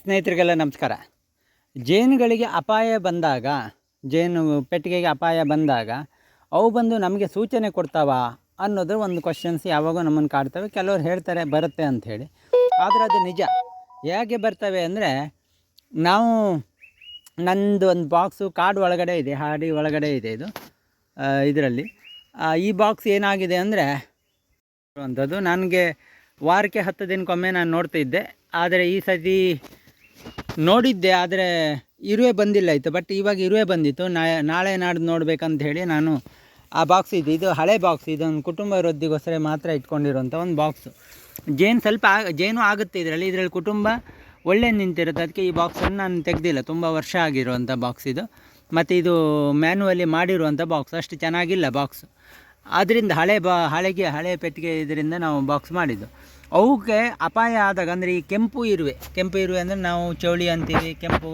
ಸ್ನೇಹಿತರಿಗೆಲ್ಲ ನಮಸ್ಕಾರ. ಜೇನುಗಳಿಗೆ ಅಪಾಯ ಬಂದಾಗ, ಜೇನು ಪೆಟ್ಟಿಗೆಗೆ ಅಪಾಯ ಬಂದಾಗ ಅವು ಬಂದು ನಮಗೆ ಸೂಚನೆ ಕೊಡ್ತಾವ ಅನ್ನೋದು ಒಂದು ಕ್ವಶನ್ಸ್ ಯಾವಾಗೂ ನಮ್ಮನ್ನು ಕಾಡ್ತವೆ. ಕೆಲವರು ಹೇಳ್ತಾರೆ, ಬರುತ್ತೆ ಅಂಥೇಳಿ ಆದರೆ ಅದು ನಿಜ. ಹೇಗೆ ಬರ್ತವೆ ಅಂದರೆ, ನಾವು ನಂದು ಒಂದು ಬಾಕ್ಸು ಕಾಡು ಒಳಗಡೆ ಇದೆ, ಹಾಡಿ ಒಳಗಡೆ ಇದೆ ಇದು ಇದರಲ್ಲಿ. ಈ ಬಾಕ್ಸ್ ಏನಾಗಿದೆ ಅಂದರೆ, ಅಂಥದ್ದು. ನನಗೆ ವಾರಕ್ಕೆ ಹತ್ತು ದಿನಕ್ಕೊಮ್ಮೆ ನಾನು ನೋಡ್ತಿದ್ದೆ. ಆದರೆ ಈ ಸತಿ ನೋಡಿದ್ದೆ, ಆದರೆ ಇರುವೆ ಬಂದಿಲ್ಲ ಇತ್ತು ಬಟ್ ಇವಾಗ ಇರುವೆ ಬಂದಿತ್ತು. ನಾಳೆ ನಾಡ್ದು ನೋಡ್ಬೇಕಂತ ಹೇಳಿ ನಾನು ಆ ಬಾಕ್ಸ್ ಇದು ಇದು ಹಳೆ ಬಾಕ್ಸ್ ಇದೊಂದು ಕುಟುಂಬ ವೃದ್ಧಿಗೋಸ್ಕರ ಮಾತ್ರ ಇಟ್ಕೊಂಡಿರುವಂಥ ಒಂದು ಬಾಕ್ಸು ಜೇನು ಸ್ವಲ್ಪ ಆಗ, ಜೇನು ಆಗುತ್ತೆ ಇದರಲ್ಲಿ. ಇದರಲ್ಲಿ ಕುಟುಂಬ ಒಳ್ಳೆ ನಿಂತಿರುತ್ತೆ. ಅದಕ್ಕೆ ಈ ಬಾಕ್ಸನ್ನು ನಾನು ತೆಗೆದಿಲ್ಲ. ತುಂಬ ವರ್ಷ ಆಗಿರುವಂಥ ಬಾಕ್ಸ್ ಇದು. ಮತ್ತು ಇದು ಮ್ಯಾನುವಲಿ ಮಾಡಿರುವಂಥ ಬಾಕ್ಸ್ ಅಷ್ಟು ಚೆನ್ನಾಗಿಲ್ಲ ಬಾಕ್ಸು ಅದರಿಂದ ಹಳೆ ಬಾ, ಹಳೆಗೆ, ಹಳೆ ಪೆಟ್ಟಿಗೆ ಇದರಿಂದ ನಾವು ಬಾಕ್ಸ್ ಮಾಡಿದ್ದು. ಅವಕ್ಕೆ ಅಪಾಯ ಆದಾಗ ಅಂದರೆ ಈ ಕೆಂಪು ಇರುವೆ ಕೆಂಪು ಇರುವೆ ಅಂದರೆ ನಾವು ಚೌಳಿ ಅಂತೀವಿ, ಕೆಂಪು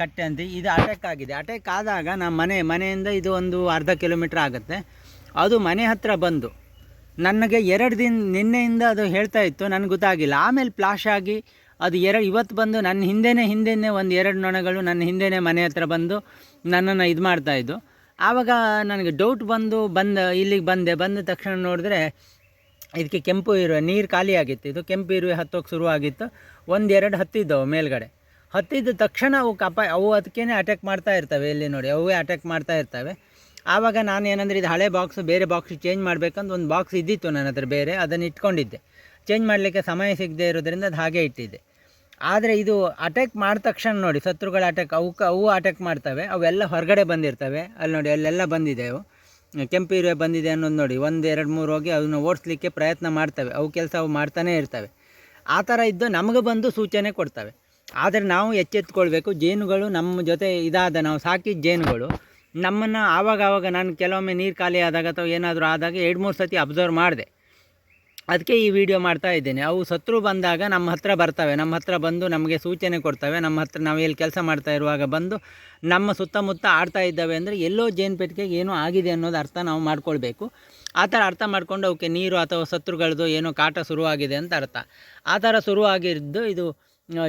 ಕಟ್ಟೆ ಅಂತೀವಿ, ಇದು ಅಟ್ಯಾಕ್ ಆಗಿದೆ. ಅಟ್ಯಾಕ್ ಆದಾಗ ನಮ್ಮ ಮನೆ, ಮನೆಯಿಂದ ಇದು ಒಂದು ಅರ್ಧ ಕಿಲೋಮೀಟ್ರ್ ಆಗುತ್ತೆ. ಅದು ಮನೆ ಹತ್ತಿರ ಬಂದು ನನಗೆ ಎರಡು ದಿನ, ನಿನ್ನೆಯಿಂದ ಅದು ಹೇಳ್ತಾ ಇತ್ತು, ನನಗೆ ಗೊತ್ತಾಗಿಲ್ಲ. ಆಮೇಲೆ ಫ್ಲಾಶ್ ಆಗಿ ಅದು ಎರಡು ಇವತ್ತು ಬಂದು ನನ್ನ ಹಿಂದೆನೇ ಹಿಂದೆನೇ ಒಂದು ಎರಡು ನೊಣಗಳು ನನ್ನ ಹಿಂದೆನೇ ಮನೆ ಹತ್ರ ಬಂದು ನನ್ನನ್ನು ಇದು ಮಾಡ್ತಾಯಿದ್ದು ಆವಾಗ ನನಗೆ ಡೌಟ್ ಬಂದು ಬಂದ, ಇಲ್ಲಿಗೆ ಬಂದೆ, ಬಂದ ತಕ್ಷಣ ನೋಡಿದ್ರೆ ಇದಕ್ಕೆ ಕೆಂಪು ಇರುವೆ, ನೀರು ಖಾಲಿ ಆಗಿತ್ತು. ಇದು ಕೆಂಪು ಇರುವೆ ಹತ್ತೋಕೆ ಶುರುವಾಗಿತ್ತು ಒಂದೆರಡು ಹತ್ತಿದ್ದವು ಮೇಲ್ಗಡೆ. ಹತ್ತಿದ ತಕ್ಷಣ ಅವು ಕಪ, ಅವು ಅದಕ್ಕೇ ಅಟ್ಯಾಕ್ ಮಾಡ್ತಾ ಇರ್ತವೆ ಇಲ್ಲಿ ನೋಡಿ. ಅವೇ ಅಟ್ಯಾಕ್ ಮಾಡ್ತಾ ಇರ್ತವೆ. ಆವಾಗ ನಾನು ಏನಂದರೆ, ಇದು ಹಳೆ ಬಾಕ್ಸ್ ಬೇರೆ ಬಾಕ್ಸ್ ಚೇಂಜ್ ಮಾಡಬೇಕಂತ ಒಂದು ಬಾಕ್ಸ್ ಇದ್ದಿತ್ತು ನನ್ನ ಹತ್ರ ಬೇರೆ. ಅದನ್ನು ಇಟ್ಕೊಂಡಿದ್ದೆ. ಚೇಂಜ್ ಮಾಡಲಿಕ್ಕೆ ಸಮಯ ಸಿಗದೆ ಇರೋದರಿಂದ ಅದು ಹಾಗೆ ಇಟ್ಟಿದ್ದೆ. ಆದರೆ ಇದು ಅಟ್ಯಾಕ್ ಮಾಡಿದ ತಕ್ಷಣ ನೋಡಿ, ಶತ್ರುಗಳ ಅಟ್ಯಾಕ್ ಅವಕ್ಕೆ ಅವು ಅಟ್ಯಾಕ್ ಮಾಡ್ತವೆ, ಅವೆಲ್ಲ ಹೊರಗಡೆ ಬಂದಿರ್ತವೆ. ಅಲ್ಲಿ ನೋಡಿ, ಅಲ್ಲೆಲ್ಲ ಬಂದಿದೆ ಅವು. ಕೆಂಪು ಇರುವೆ ಬಂದಿದೆ ಅನ್ನೋದು ನೋಡಿ, ಒಂದು, ಎರಡು, ಮೂರು ಹೋಗಿ ಅದನ್ನು ಓಡಿಸ್ಲಿಕ್ಕೆ ಪ್ರಯತ್ನ ಮಾಡ್ತವೆ. ಅವು ಕೆಲಸ ಅವು ಮಾಡ್ತಾನೇ ಇರ್ತವೆ. ಆ ಥರ ಇದ್ದು ನಮಗೆ ಬಂದು ಸೂಚನೆ ಕೊಡ್ತವೆ. ಆದರೆ ನಾವು ಎಚ್ಚೆತ್ಕೊಳ್ಬೇಕು, ಜೇನುಗಳು ನಮ್ಮ ಜೊತೆ ಇದಾದ ನಾವು ಸಾಕಿದ ಜೇನುಗಳು, ನಮ್ಮನ್ನು ಆವಾಗ ಆವಾಗ ನಾನು ಕೆಲವೊಮ್ಮೆ ನೀರು ಖಾಲಿ ಆದಾಗ ಅಥವಾ ಏನಾದರೂ ಆದಾಗ ಎರಡು, ಮೂರು ಸತಿ ಅಬ್ಸರ್ವ್ ಮಾಡಿದೆ. ಅದಕ್ಕೆ ಈ ವಿಡಿಯೋ ಮಾಡ್ತಾ ಇದ್ದೇನೆ. ಅವು ಶತ್ರು ಬಂದಾಗ ನಮ್ಮ ಹತ್ರ ಬರ್ತವೆ. ನಮ್ಮ ಹತ್ರ ಬಂದು ನಮಗೆ ಸೂಚನೆ ಕೊಡ್ತವೆ. ನಮ್ಮ ಹತ್ರ ನಾವು ಎಲ್ಲಿ ಕೆಲಸ ಮಾಡ್ತಾ ಇರುವಾಗ ಬಂದು ನಮ್ಮ ಸುತ್ತಮುತ್ತ ಆಡ್ತಾ ಇದ್ದಾವೆ ಅಂದರೆ ಎಲ್ಲೋ ಜೇನು ಪೆಟ್ಟಿಗೆಗೆ ಏನೋ ಆಗಿದೆ ಅನ್ನೋದು ಅರ್ಥ ನಾವು ಮಾಡ್ಕೊಳ್ಬೇಕು. ಆ ಥರ ಅರ್ಥ ಮಾಡ್ಕೊಂಡು ಅವಕ್ಕೆ ನೀರು ಅಥವಾ ಶತ್ರುಗಳದ್ದು ಏನೋ ಕಾಟ ಶುರುವಾಗಿದೆ ಅಂತ ಅರ್ಥ. ಆ ಥರ ಶುರುವಾಗಿದ್ದು ಇದು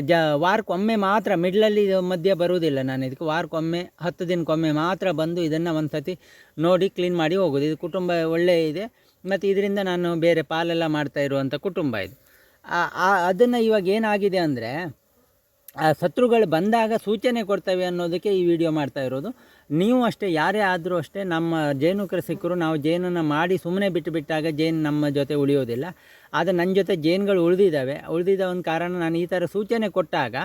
ಜ, ವಾರಕ್ಕೊಮ್ಮೆ ಮಾತ್ರ ಮಿಡ್ಲಲ್ಲಿ ಮಧ್ಯೆ ಬರುವುದಿಲ್ಲ ನಾನು. ಇದಕ್ಕೆ ವಾರಕ್ಕೊಮ್ಮೆ, ಹತ್ತು ದಿನಕ್ಕೊಮ್ಮೆ ಮಾತ್ರ ಬಂದು ಇದನ್ನು ಒಂದು ಸತಿ ನೋಡಿ ಕ್ಲೀನ್ ಮಾಡಿ ಹೋಗೋದು ಇದು ಕುಟುಂಬ ಒಳ್ಳೆಯ ಇದೆ. ಮತ್ತು ಇದರಿಂದ ನಾನು ಬೇರೆ ಪಾಲೆಲ್ಲ ಮಾಡ್ತಾ ಇರುವಂಥ ಕುಟುಂಬ ಇದು. ಅದನ್ನು ಇವಾಗ ಏನಾಗಿದೆ ಅಂದರೆ ಆ, ಶತ್ರುಗಳು ಬಂದಾಗ ಸೂಚನೆ ಕೊಡ್ತವೆ ಅನ್ನೋದಕ್ಕೆ ಈ ವಿಡಿಯೋ ಮಾಡ್ತಾ ಇರೋದು. ನೀವು ಅಷ್ಟೇ, ಯಾರೇ ಆದರೂ ಅಷ್ಟೇ, ನಮ್ಮ ಜೇನು ಸಿಕ್ಕರು ನಾವು ಜೇನನ್ನು ಮಾಡಿ ಸುಮ್ಮನೆ ಬಿಟ್ಟು ಬಿಟ್ಟಾಗ ಜೇನು ನಮ್ಮ ಜೊತೆ ಉಳಿಯೋದಿಲ್ಲ. ಆದರೆ ನನ್ನ ಜೊತೆ ಜೇನುಗಳು ಉಳಿದಿದ್ದಾವೆ. ಉಳಿದಿದ್ದ ಒಂದು ಕಾರಣ ನಾನು ಈ ಥರ ಸೂಚನೆ ಕೊಟ್ಟಾಗ,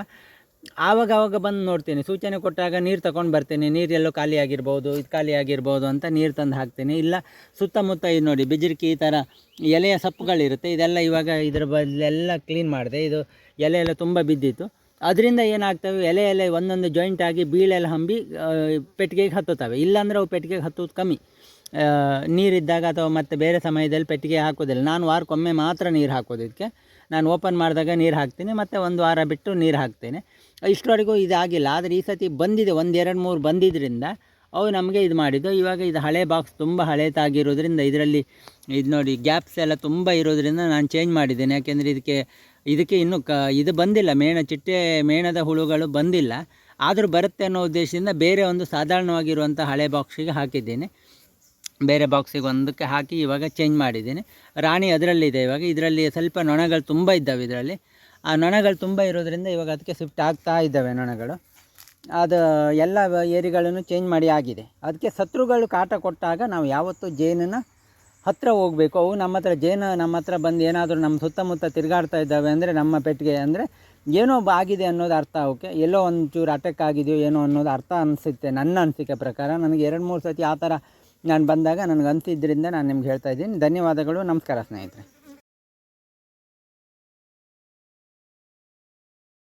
ಆವಾಗ ಆವಾಗ ಬಂದು ನೋಡ್ತೀನಿ. ಸೂಚನೆ ಕೊಟ್ಟಾಗ ನೀರು ತಗೊಂಡು ಬರ್ತೀನಿ. ನೀರು ಎಲ್ಲೋ ಖಾಲಿ ಆಗಿರ್ಬೋದು, ಇದು ಖಾಲಿ ಆಗಿರ್ಬೋದು ಅಂತ ನೀರು ತಂದು ಹಾಕ್ತೀನಿ. ಇಲ್ಲ, ಸುತ್ತಮುತ್ತ ಇದು ನೋಡಿ, ಬಿಜಿರ್ಕಿ ಈ ಥರ ಎಲೆಯ ಸೊಪ್ಪುಗಳಿರುತ್ತೆ. ಇದೆಲ್ಲ ಇವಾಗ ಇದರ ಬದಲೆಲ್ಲ ಕ್ಲೀನ್ ಮಾಡಿದೆ. ಇದು ಎಲೆ ಎಲ್ಲ ತುಂಬ ಬಿದ್ದಿತ್ತು. ಅದರಿಂದ ಏನಾಗ್ತವೆ, ಎಲೆ ಎಲೆ ಒಂದೊಂದು ಜಾಯಿಂಟ್ ಆಗಿ ಬೀಳೆಲ್ಲ ಹಂಬಿ ಪೆಟ್ಟಿಗೆಗೆ ಹತ್ತುತ್ತವೆ. ಇಲ್ಲಾಂದರೆ ಅವು ಪೆಟ್ಟಿಗೆಗೆ ಹತ್ತೋದು ಕಮ್ಮಿ. ನೀರಿದ್ದಾಗ ಅಥವಾ ಮತ್ತು ಬೇರೆ ಸಮಯದಲ್ಲಿ ಪೆಟ್ಟಿಗೆ ಹಾಕೋದಿಲ್ಲ ನಾನು ವಾರಕ್ಕೊಮ್ಮೆ ಮಾತ್ರ ನೀರು ಹಾಕೋದು ಇದಕ್ಕೆ. ನಾನು ಓಪನ್ ಮಾಡಿದಾಗ ನೀರು ಹಾಕ್ತೀನಿ, ಮತ್ತು ಒಂದು ವಾರ ಬಿಟ್ಟು ನೀರು ಹಾಕ್ತೇನೆ. ಇಷ್ಟರವರೆಗೂ ಇದಾಗಿಲ್ಲ. ಆದರೆ ಈ ಸತಿ ಬಂದಿದೆ ಒಂದು ಎರಡು ಮೂರು ಬಂದಿದ್ದರಿಂದ ಅವು ನಮಗೆ ಇದು ಮಾಡಿದ್ದು. ಇವಾಗ ಇದು ಹಳೆ ಬಾಕ್ಸ್ ತುಂಬ ಹಳೇತಾಗಿರೋದ್ರಿಂದ ಇದರಲ್ಲಿ ಇದು ನೋಡಿ ಗ್ಯಾಪ್ಸ್ ಎಲ್ಲ ತುಂಬ ಇರೋದ್ರಿಂದ ನಾನು ಚೇಂಜ್ ಮಾಡಿದ್ದೇನೆ. ಯಾಕೆಂದರೆ ಇದಕ್ಕೆ ಇದಕ್ಕೆ ಇನ್ನೂ ಕ, ಇದು ಬಂದಿಲ್ಲ. ಮೇಣ, ಚಿಟ್ಟೆ, ಮೇಣದ ಹುಳುಗಳು ಬಂದಿಲ್ಲ. ಆದರೂ ಬರುತ್ತೆ ಅನ್ನೋ ಉದ್ದೇಶದಿಂದ ಬೇರೆ ಒಂದು ಸಾಧಾರಣವಾಗಿರುವಂಥ ಹಳೆ ಬಾಕ್ಸಿಗೆ ಹಾಕಿದ್ದೇನೆ. ಬೇರೆ ಬಾಕ್ಸಿಗೆ ಒಂದಕ್ಕೆ ಹಾಕಿ ಇವಾಗ ಚೇಂಜ್ ಮಾಡಿದ್ದೀನಿ. ರಾಣಿ ಅದರಲ್ಲಿದೆ ಇವಾಗ. ಇದರಲ್ಲಿ ಸ್ವಲ್ಪ ನೊಣಗಳು ತುಂಬ ಇದ್ದಾವೆ ಇದರಲ್ಲಿ. ಆ ನೊಣಗಳು ತುಂಬ ಇರೋದರಿಂದ ಇವಾಗ ಅದಕ್ಕೆ ಶಿಫ್ಟ್ ಆಗ್ತಾ ಇದ್ದಾವೆ ನೊಣಗಳು. ಅದು ಎಲ್ಲ ಏರಿಗಳನ್ನು ಚೇಂಜ್ ಮಾಡಿ ಆಗಿದೆ. ಅದಕ್ಕೆ ಶತ್ರುಗಳು ಕಾಟ ಕೊಟ್ಟಾಗ ನಾವು ಯಾವತ್ತೂ ಜೇನನ್ನು ಹತ್ತಿರ ಹೋಗಬೇಕು. ಅವು ನಮ್ಮ ಹತ್ರ, ಜೇನು ನಮ್ಮ ಹತ್ರ ಬಂದು ಏನಾದರೂ ನಮ್ಮ ಸುತ್ತಮುತ್ತ ತಿರುಗಾಡ್ತಾ ಇದ್ದಾವೆ ಅಂದರೆ ನಮ್ಮ ಪೆಟ್ಟಿಗೆ ಅಂದರೆ ಏನೋ ಆಗಿದೆ ಅನ್ನೋದು ಅರ್ಥ ಅವಕ್ಕೆ. ಎಲ್ಲೋ ಒಂಚೂರು ಅಟ್ಯಾಕ್ ಆಗಿದೆಯೋ ಏನೋ ಅನ್ನೋದು ಅರ್ಥ ಅನಿಸುತ್ತೆ, ನನ್ನ ಅನಿಸಿಕೆ ಪ್ರಕಾರ. ನನಗೆ ಎರಡು ಮೂರು ಸತಿ ಆ ಥರ ನಾನು ಬಂದಾಗ ನನಗೆ ಅನಿಸಿದ್ದರಿಂದ ನಾನು ನಿಮ್ಗೆ ಹೇಳ್ತಾ ಇದ್ದೀನಿ. ಧನ್ಯವಾದಗಳು, ನಮಸ್ಕಾರ ಸ್ನೇಹಿತರೆ.